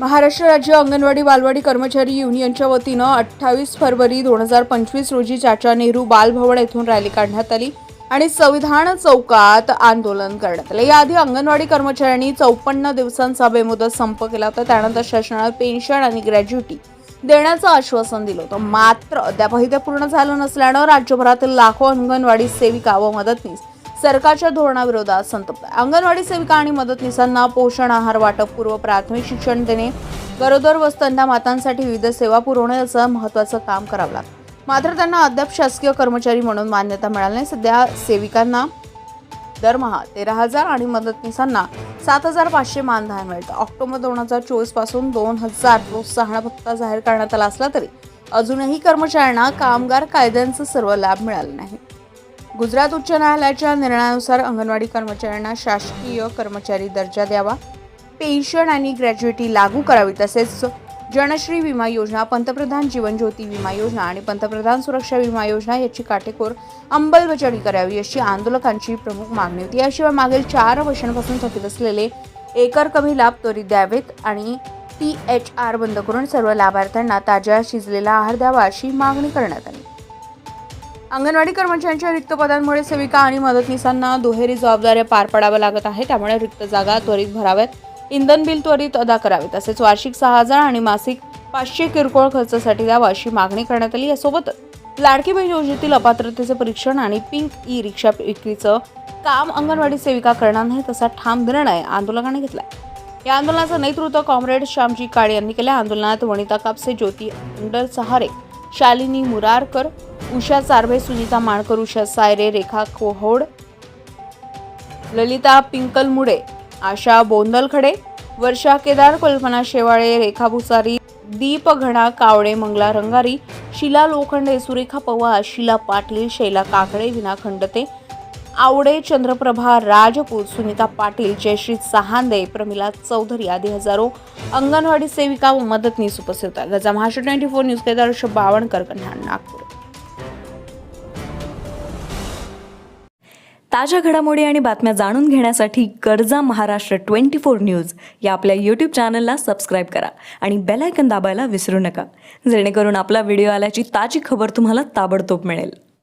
महाराष्ट्र राज्य अंगणवाडी बालवाडी कर्मचारी युनियनच्या वतीनं अठ्ठावीस फरवरी दोन हजार पंचवीस रोजी चाचा नेहरू बालभवन येथून रॅली काढण्यात आली आणि संविधान चौकात आंदोलन करण्यात आले. याआधी अंगणवाडी कर्मचाऱ्यांनी चौपन्न दिवसांचा बेमुदत संप केला होता. त्यानंतर शासनानं पेन्शन आणि ग्रॅज्युटी देण्याचं आश्वासन दिलं होतं. मात्र अद्यापही ते पूर्ण झालं नसल्यानं राज्यभरातील लाखो अंगणवाडी सेविका व मदतनीस सरकारच्या धोरणाविरोधात संतप्त आहे. अंगणवाडी सेविका आणि मदतनीसांना पोषण आहार वाटप पूर्व प्राथमिक शिक्षण देणे गरोदर व स्तनदा मातांसाठी विविध सेवा पुरवणे असं महत्त्वाचं काम करावं लागतं. मात्र त्यांना अद्याप शासकीय कर्मचारी म्हणून मान्यता मिळाली नाही. सध्या सेविकांना दरमहा तेरा हजार आणि मदतनीसांना सात हजार पाचशे मानधन मिळतं. ऑक्टोबर दोन हजार चोवीसपासून दोन हजार प्रोत्साहन भत्ता जाहीर करण्यात आला असला तरी अजूनही कर्मचाऱ्यांना कामगार कायद्यांचा सर्व लाभ मिळाला नाही. गुजरात उच्च न्यायालयाच्या निर्णयानुसार अंगणवाडी कर्मचाऱ्यांना शासकीय कर्मचारी दर्जा द्यावा पेन्शन आणि ग्रॅज्युएटी लागू करावी तसेच जनश्री विमा योजना पंतप्रधान जीवन ज्योती विमा योजना आणि पंतप्रधान सुरक्षा विमा योजना याची काटेकोर अंमलबजावणी करावी अशी आंदोलकांची प्रमुख मागणी होती. याशिवाय मागील चार वर्षांपासून थकीत असलेले एकर कमी लाभ त्वरित द्यावेत आणि टी एच आर बंद करून सर्व लाभार्थ्यांना ताज्या शिजलेला आहार द्यावा अशी मागणी करण्यात आली. अंगणवाडी कर्मचाऱ्यांच्या रिक्त पदांमुळे सेविका आणि मदतनीसांना दुहेरी जबाबदाऱ्या पार पाडाव्या लागत आहे त्यामुळे रिक्त जागा त्वरित भराव्यात. इंधन बिल त्वरित अदा करावे तसेच वार्षिक सहा हजार आणि मासिक पाचशे किरकोळ खर्चासाठी द्यावा अशी मागणी करण्यात आली. यासोबतच लाडकी बहीण योजनेतील अपात्रतेचे परीक्षण आणि पिंक ई रिक्षा विक्रीचं काम अंगणवाडी सेविका करणार नाही तसा ठाम निर्णय आंदोलकांनी घेतला या आंदोलनाचं नेतृत्व कॉम्रेड श्यामजी काळे यांनी केलं आंदोलनात वनिता कापसे ज्योती अंडर सहारे शालिनी मुरारकर उषा चारभे सुनीता माणकर उषा सायरे रेखा कोहोड ललिता पिंकलमुडे आशा बोंदलखडे वर्षा केदार कल्पना शेवाळे रेखा भुसारी दीप घणा कावडे मंगला रंगारी शिला लोखंडे सुरेखा पवार शिला पाटील शैला काकडे विना खंडते आवडे चंद्रप्रभा राजपूत सुनीता पाटील जयश्री सहांदे प्रमिला चौधरी आदी हजारो अंगणवाडी सेविका व मदतनीस उपस्थित होता. Gaja Maharashtra twenty four news Kedar Bawankar Kanhan Nagpur. ताज्या घडामोडी आणि बातम्या जाणून घेण्यासाठी गरजा महाराष्ट्र ट्वेंटी फोर न्यूज या आपल्या यूट्यूब चॅनलला सबस्क्राईब करा आणि बेलायकन दाबायला विसरू नका. जेणेकरून आपला व्हिडिओ आल्याची ताजी खबर तुम्हाला ताबडतोब मिळेल.